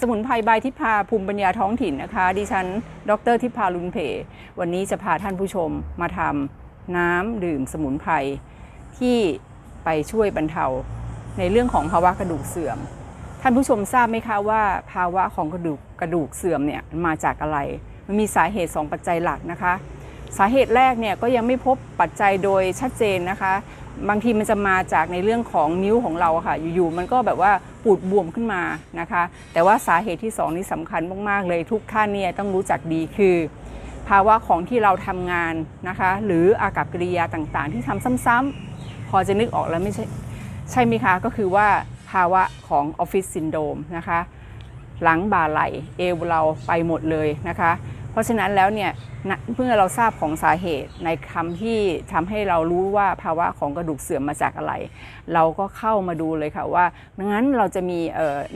สมุนไพรใบทิพาภูมิปัญญาท้องถิ่นนะคะ ดิฉัน ดรทิพาลุนเพ วันนี้จะพาท่านผู้ชมมาทำน้ำดื่มสมุนไพรที่ไปช่วยบรรเทาในเรื่องของภาวะกระดูกเสื่อม ท่านผู้ชมทราบไหมคะว่า ภาวะของกระดูกกระดูกเสื่อมเนี่ยมันมาจากอะไร มันมีสาเหตุ 2 ปัจจัยหลักนะคะ สาเหตุแรกเนี่ยก็ยังไม่พบปัจจัยโดยชัดเจนนะคะ บางทีมันจะมาจากในเรื่องของนิ้วของเราค่ะ อยู่ๆมันก็แบบว่าปูดบวมขึ้นมานะคะ แต่ว่าสาเหตุที่สองนี่สำคัญมากๆเลยทุกท่านเนี่ยต้องรู้จักดีคือ ภาวะของที่เราทำงานนะคะ หรืออากับกิริยาต่างๆ ที่ทำซ้ำๆพอจะนึกออกแล้วไม่ใช่ใช่ไหมคะ ก็คือว่าภาวะของออฟฟิศซินโดมนะคะ หลังบ่าไหลเอวเราไปหมดเลยนะคะ เพราะฉะนั้นแล้วเนี่ยเมื่อเราทราบของสาเหตุในคำที่ทำให้เรารู้ว่าภาวะของกระดูกเสื่อมมาจากอะไร เราก็เข้ามาดูเลยค่ะว่างั้นเราจะมี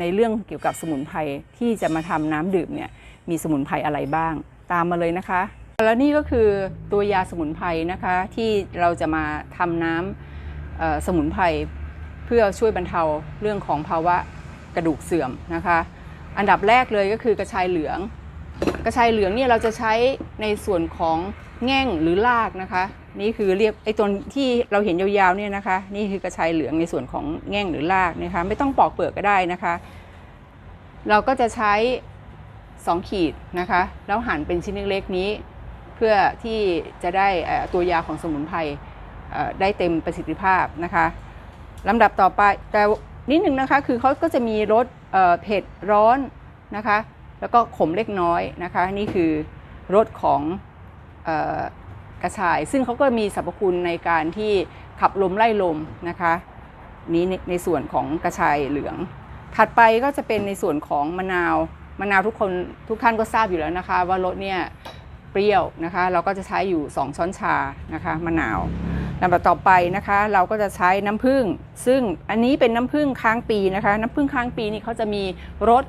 ในเรื่องเกี่ยวกับสมุนไพรที่จะมาทำน้ำดื่มเนี่ยมีสมุนไพรอะไรบ้าง ตามมาเลยนะคะ แล้วนี่ก็คือตัวยาสมุนไพรนะคะที่เราจะมาทำน้ำเอ่อสมุนไพรเพื่อช่วยบรรเทาเรื่องของภาวะกระดูกเสื่อมนะคะ อันดับแรกเลยก็คือกระชายเหลือง กระชายเหลืองเนี่ยเราจะใช้ในส่วนของแง่งหรือรากนะคะ นี่คือเรียกไอ้ตัวที่เราเห็นยาวๆเนี่ยนะคะ นี่คือกระชายเหลืองในส่วนของแง่งหรือรากนะคะ ไม่ต้องปอกเปลือกก็ได้นะคะ เราก็จะใช้ 2 ขีดนะคะ แล้วหั่นเป็นชิ้นเล็กๆนี้ เพื่อที่จะได้ตัวยาของสมุนไพรได้เต็มประสิทธิภาพนะคะลำดับต่อไปแต่นิดนึงนะคะคือเขาก็จะมีรส เผ็ดร้อนนะคะ แล้วก็ขมเล็กน้อยนะคะ นี่คือรสของออกระชาย ซึ่งเขาก็มีสรรพคุณในการที่ขับลมไล่ลมนะคะนี้ในในส่วนของกระชายเหลือง ถัดไปก็จะเป็นในส่วนของมะนาวมะนาวทุกคนทุกท่านก็ทราบอยู่แล้วนะคะ ว่ารสเนี่ยเปรี้ยวนะคะ เราก็จะใช้อยู่ 2 ช้อนชานะคะมะนาว ลำดับต่อไปนะคะ เราก็จะใช้น้ำผึ้งซึ่งอันนี้เป็นน้ำผึ้งค้างปีนะคะ น้ำผึ้งค้างปีนี่เขาจะมีรส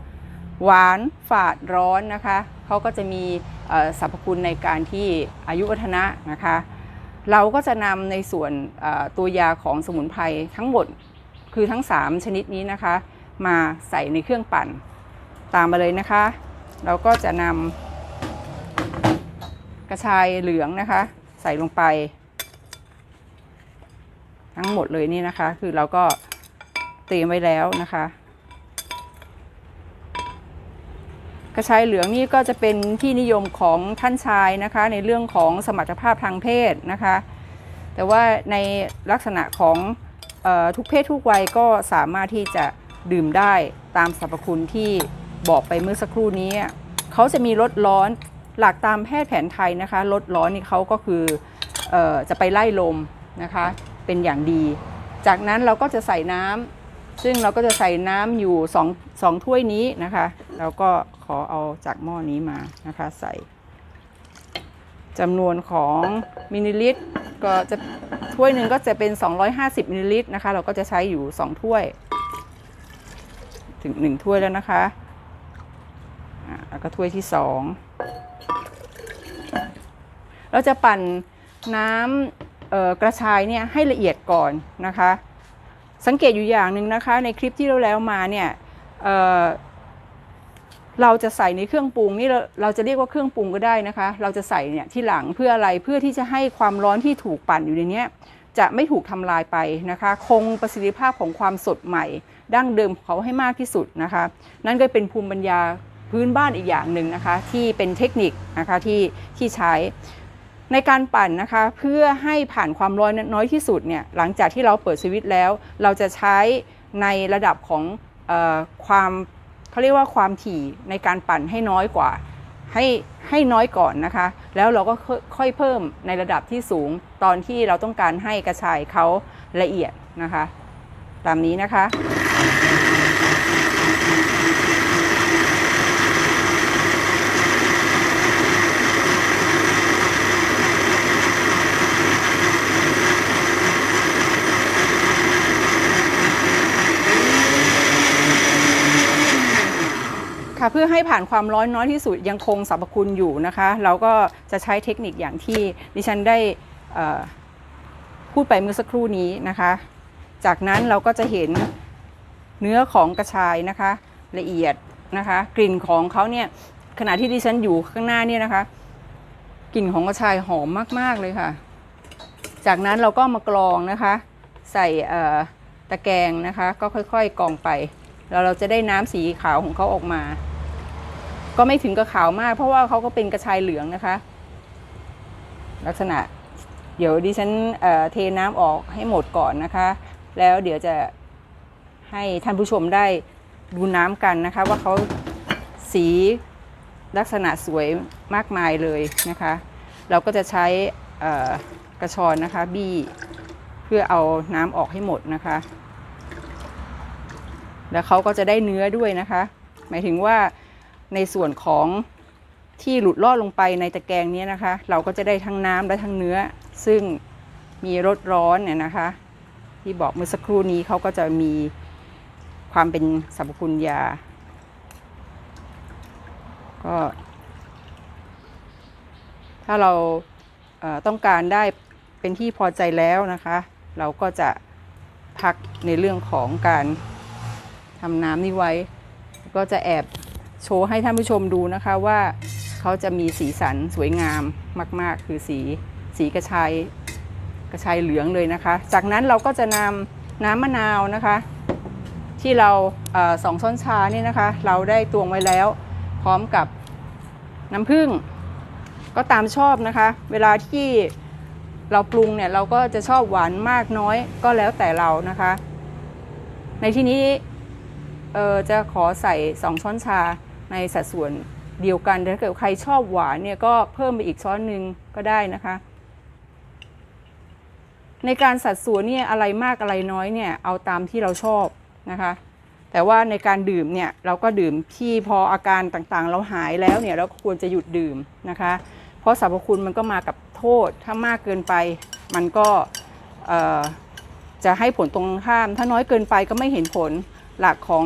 หวานฝาดร้อนนะคะเขาก็จะมีสรรพคุณในการที่อายุวัฒนะนะคะ เราก็จะนำในส่วนตัวยาของสมุนไพรทั้งหมดคือทั้ง 3 ชนิดนี้นะคะ มาใส่ในเครื่องปั่นตามมาเลยนะคะ เราก็จะนำกระชายเหลืองนะคะ ใส่ลงไป ทั้งหมดเลยนี่นะคะ คือเราก็เตรียมไว้แล้วนะคะ กระชายเหลืองนี่ก็จะเป็นที่นิยมของท่านชายนะคะ ในเรื่องของสมรรถภาพทางเพศนะคะ แต่ว่าในลักษณะของออทุกเพศทุกวัยก็สามารถที่จะดื่มได้ตามสรรพคุณที่บอกไปเมื่อสักครู่นี้ เขาจะมีลดร้อนหลักตามแพทย์แผนไทยนะคะลดร้อนนี่เขาก็คือออจะไปไล่ลมนะคะ เป็นอย่างดี จากนั้นเราก็จะใส่น้ำซึ่งเราก็จะใส่น้ำอยู่สองสองถ้วยนี้นะคะ เราก็ขอเอาจากหม้อนี้มานะคะใส่จำนวนของมิลลิลิตรก็จะถ้วยหนึ่งก็จะเป็น 250มิลลิลิตรนะคะ เราก็จะใช้อยู่ 2 ถ้วย ถึง 1 ถ้วยแล้วนะคะอะแล้วก็ถ้วยที่ 2 เราจะปั่นน้ำ กระชายเนี่ยให้ละเอียดก่อนนะคะ สังเกตอยู่อย่างหนึ่งนะคะ ในคลิปที่เราแล้วมาเนี่ยเเราจะใส่ในเครื่องปรุงนี่เราเราจะเรียกว่าเครื่องปรุงก็ได้นะคะ เราจะใส่เนี่ยที่หลังเพื่ออะไรเพื่อที่จะให้ความร้อนที่ถูกปั่นอยู่ในเนี้ยจะไม่ถูกทำลายไปนะคะ คงประสิทธิภาพของความสดใหม่ ดั้งเดิมของเขาให้มากที่สุดนะคะ นั่นก็เป็นภูมิปัญญาพื้นบ้านอีกอย่างหนึ่งนะคะ ที่เป็นเทคนิคนะคะที่ที่ใช้ ในการปั่นนะคะเพื่อให้ผ่านความร้อนน้อยที่สุดเนี่ยหลังจากที่เราเปิดสวิตช์แล้ว เราจะใช้ในระดับของออความเขาเรียกว่าความถี่ในการปั่นให้น้อยกว่า ให้ให้น้อยก่อนนะคะ แล้วเราก็ค่อยเพิ่มในระดับที่สูงตอนที่เราต้องการให้กระชายเขาละเอียดนะคะ ตามนี้นะคะ เพื่อให้ผ่านความร้อนน้อยที่สุดยังคงสรรพคุณอยู่นะคะ เราก็จะใช้เทคนิคอย่างที่ดิฉันได้พูดไปเมื่อสักครู่นี้นะคะ จากนั้นเราก็จะเห็นเนื้อของกระชายนะคะ ละเอียดนะคะ กลิ่นของเขาเนี่ยขณะที่ดิฉันอยู่ข้างหน้าเนี่ยนะคะ กลิ่นของกระชายหอมมากๆเลยค่ะ จากนั้นเราก็มากรองนะคะ ใส่ตะแกรงนะคะ ก็ค่อยๆกรองไปแล้วเราจะได้น้ำสีขาวของเขาออกมา ก็ไม่ถึงกับขาวมาก เพราะว่าเขาก็เป็นกระชายเหลืองนะคะ ลักษณะ เดี๋ยวดิฉันเเทน้ำออกให้หมดก่อนนะคะ แล้วเดี๋ยวจะให้ท่านผู้ชมได้ดูน้ำกันนะคะ ว่าเขาสีลักษณะสวยมากมายเลยนะคะ เราก็จะใช้กระชอนนะคะบี้เพื่อเอาน้ำออกให้หมดนะคะ แล้วเขาก็จะได้เนื้อด้วยนะคะ หมายถึงว่า ในส่วนของที่หลุดลอดลงไปในตะแกรงนี้นะคะ เราก็จะได้ทั้งน้ำและทั้งเนื้อ ซึ่งมีรสร้อนเนี่ยนะคะ ที่บอกเมื่อสักครู่นี้เขาก็จะมีความเป็นสรรพคุณยา ก็ถ้าเราเต้องการได้เป็นที่พอใจแล้วนะคะ เราก็จะพักในเรื่องของการทำน้ำนี้ไว้ ก็จะแอบ โชว์ให้ท่านผู้ชมดูนะคะว่าเขาจะมีสีสันสวยงามมาก ๆ คือสีสีกระชายกระชายเหลืองเลยนะคะ จากนั้นเราก็จะนำน้ำมะนาวนะคะ ที่เราเออสองช้อนชาเนี่ยนะคะ เราได้ตวงไว้แล้ว พร้อมกับน้ำผึ้งก็ตามชอบนะคะ เวลาที่เราปรุงเนี่ยเราก็จะชอบหวานมากน้อยก็แล้วแต่เรานะคะ ในที่นี้จะขอใส่ 2 ช้อนชา ในสัดส่วนเดียวกันถ้าเกิดใครชอบหวานเนี่ยก็เพิ่มไปอีกช้อนหนึ่งก็ได้นะคะ ในการสัดส่วนเนี่ยอะไรมากอะไรน้อยเนี่ยเอาตามที่เราชอบนะคะ แต่ว่าในการดื่มเนี่ยเราก็ดื่มที่พออาการต่างๆ เราหายแล้วเนี่ยเราควรจะหยุดดื่มนะคะ เพราะสรรพคุณมันก็มากับโทษถ้ามากเกินไปมันก็จะให้ผลตรงข้าม ถ้าน้อยเกินไปก็ไม่เห็นผลหลักของ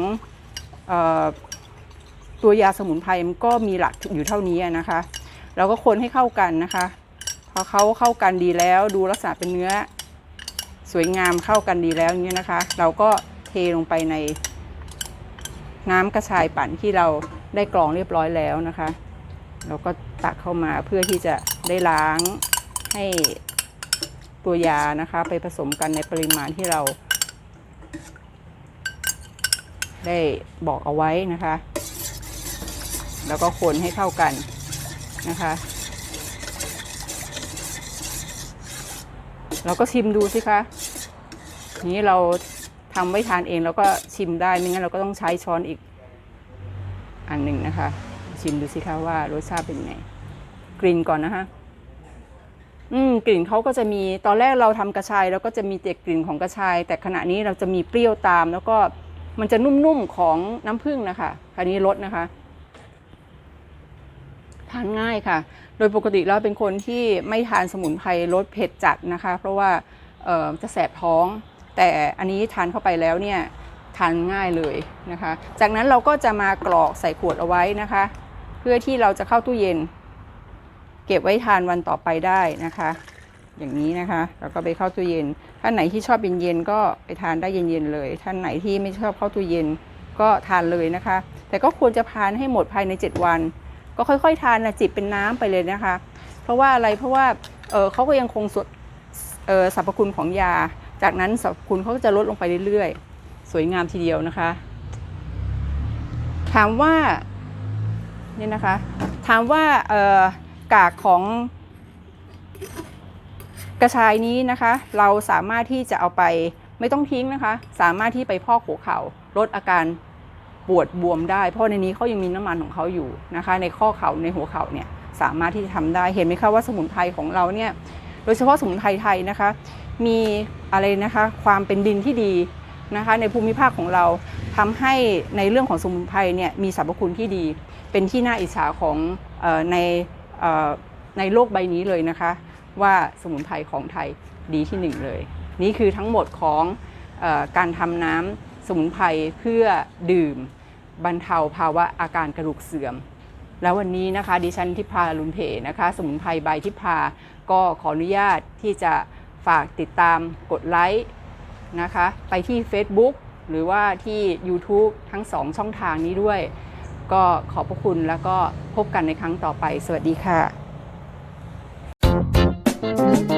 ตัวยาสมุนไพรมันก็มีหลักอยู่เท่านี้นะคะ เราก็คนให้เข้ากันนะคะพอเขาเข้ากันดีแล้วดูลักษณะเป็นเนื้อ สวยงามเข้ากันดีแล้วอย่างนี้นะคะ เราก็เทลงไปใน น้ำกระชายปั่นที่เราได้กรองเรียบร้อยแล้วนะคะ เราก็ตักเข้ามาเพื่อที่จะได้ล้างให้ตัวยานะคะ ไปผสมกันในปริมาณที่เรา ได้บอกเอาไว้นะคะ แล้วก็คนให้เข้ากันนะคะ เราก็ชิมดูสิคะนี้เราทำไว้ทานเองเราก็ชิมได้ไม่งั้นเราก็ต้องใช้ช้อนอีกอันหนึ่งนะคะ ชิมดูสิคะว่ารสชาติเป็นไงกลิ่นก่อนนะคะอืมกลิ่นเขาก็จะมีตอนแรกเราทำกระชายเราก็จะมีแต่กลิ่นของกระชาย แต่ขณะนี้เราจะมีเปรี้ยวตาม แล้วก็มันจะนุ่มๆของน้ำผึ้งนะคะคราวนี้รสนะคะ ทานง่ายค่ะ โดยปกติแล้วเป็นคนที่ไม่ทานสมุนไพรรสเผ็ดจัดนะคะ เพราะว่าจะแสบท้อง แต่อันนี้ทานเข้าไปแล้วเนี่ยทานง่ายเลยนะคะ จากนั้นเราก็จะมากรอกใส่ขวดเอาไว้นะคะ เพื่อที่เราจะเข้าตู้เย็น เก็บไว้ทานวันต่อไปได้นะคะ อย่างนี้นะคะแล้วก็ไปเข้าตู้เย็น ท่านไหนที่ชอบเย็นๆก็ไปทานได้เย็นๆเลย ท่านไหนที่ไม่ชอบเข้าตู้เย็นก็ทานเลยนะคะ แต่ก็ควรจะทานให้หมดภายใน 7 วัน ก็ค่อยๆ ทานนะจิบเป็นน้ำไปเลยนะคะ เพราะว่าอะไรเพราะว่าเเขาก็ยังคงสดสรรพคุณของยา จากนั้นสรรพคุณเขาก็จะลดลงไปเรื่อยๆ สวยงามทีเดียวนะคะ ถามว่านี่นะคะ ถามว่าเกากของกระชายนี้นะคะ เราสามารถที่จะเอาไปไม่ต้องทิ้งนะคะ สามารถที่ไปพอกหัวเข่าลดอาการ ปวดบวมได้ เพราะในนี้เขายังมีน้ำมันของเขาอยู่นะคะ ในข้อเข่าในหัวเข่าเนี่ยสามารถที่จะทำได้เห็นไหมคะว่าสมุนไพรของเราเนี่ยโดยเฉพาะสมุนไพรไทยนะคะ มีอะไรนะคะความเป็นดินที่ดีนะคะในภูมิภาคของเราทำให้ในเรื่องของสมุนไพรเนี่ยมีสรรพคุณที่ดี เป็นที่น่าอิจฉาของออในออในโลกใบนี้เลยนะคะ ว่าสมุนไพรของไทยดีที่หนึ่งเลย นี่คือทั้งหมดของออการทำน้ำสมุนไพรเพื่อดื่ม บรรเทาภาวะอาการกระดูกเสื่อม แล้ววันนี้นะคะดิฉันทิพาลุนเพนะคะ สมุนไพรใบทิพาก็ขออนุญาตที่จะฝากติดตามกดไลค์นะคะ ไปที่ Facebook หรือว่าที่ YouTube ทั้งสองช่องทางนี้ด้วย ก็ขอบพระคุณแล้วก็พบกันในครั้งต่อไป สวัสดีค่ะ